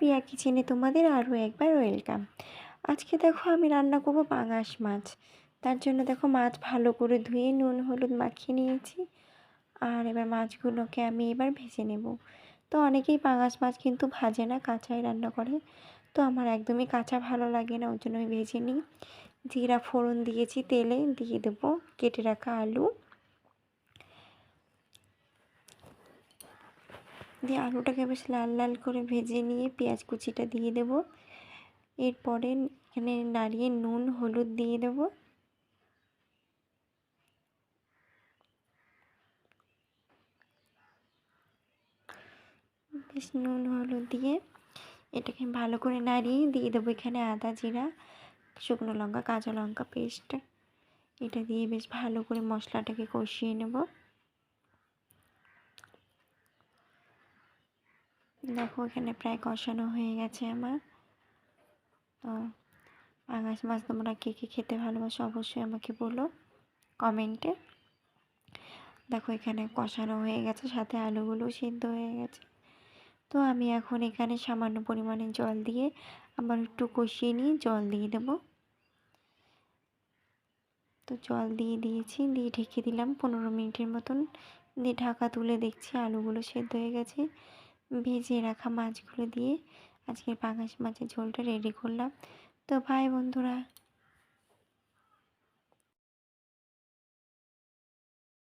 পিয়া কিচেনে তোমাদের আরও একবার ওয়েলকাম। আজকে দেখো আমি রান্না করব পাঙাশ মাছ। তার জন্য দেখো মাছ ভালো করে ধুয়ে নুন, হলুদ মাখিয়ে নিয়েছি। আর এবার মাছগুলোকে আমি এবার ভেজে নেব। তো অনেকেই পাঙাশ মাছ কিন্তু ভাজে না, কাঁচাই রান্না করে। তো আমার একদমই কাঁচা ভালো লাগে না, ওই জন্য আমি ভেজে নিই। জিরা ফোড়ন দিয়েছি তেলে, দিয়ে দেবো কেটে রাখা আলু। দিয়ে আলুটাকে বেশ লাল লাল করে ভেজে নিয়ে পেঁয়াজ কুচিটা দিয়ে দেব। এরপরে এখানে নাড়িয়ে নুন, হলুদ দিয়ে দেব। বেশ নুন, হলুদ দিয়ে এটাকে ভালো করে নাড়িয়ে দিয়ে দেবো এখানে আদা জিরা, শুকনো লঙ্কা, কাঁচা লঙ্কা পেস্ট। এটা দিয়ে বেশ ভালো করে মশলাটাকে কষিয়ে নেব। দেখো, এখানে প্রায় কষানো হয়ে গেছে আমার। তো পাঙাশ মাছ তোমরা কে কে খেতে ভালোবাসো অবশ্যই আমাকে বলো কমেন্টে। দেখো, এখানে কষানো হয়ে গেছে, সাথে আলুগুলো সিদ্ধ হয়ে গেছে। তো আমি এখন এখানে সামান্য পরিমাণে জল দিয়ে আবার একটু কষিয়ে নিয়ে জল দিয়ে দেব। তো জল দিয়ে দিয়েছি, দিয়ে ঢেকে দিলাম পনেরো মিনিটের মতন। দিয়ে ঢাকা তুলে দেখছি আলুগুলো সেদ্ধ হয়ে গেছে। ভেজে রাখা মাছগুলো দিয়ে আজকের পাঙাশ মাছের ঝোলটা রেডি করলাম। তো ভাই বন্ধুরা